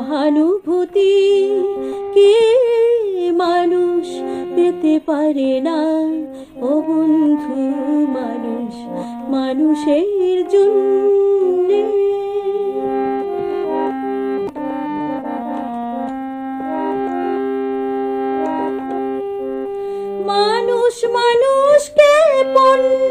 সহানুভূতি। কে মানুষ পেতে পারে না? ও বন্ধু মানুষ মানুষের জন্য। মানুষ মানুষকে পণ্য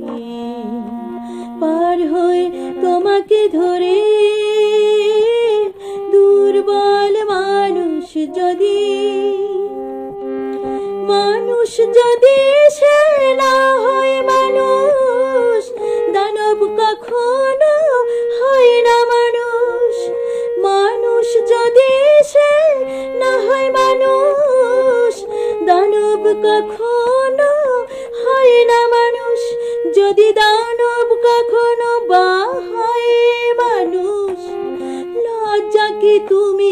পার হয়ে তোমাকে ধরে। দুর্বল মানুষ যদি মানুষ যদি সে না হয় মানুষ, দানব কখনো হয় না মানুষ। মানুষ যদি সে না হয় মানুষ, দানব কখনো হয় না মানুষ। যদি দানব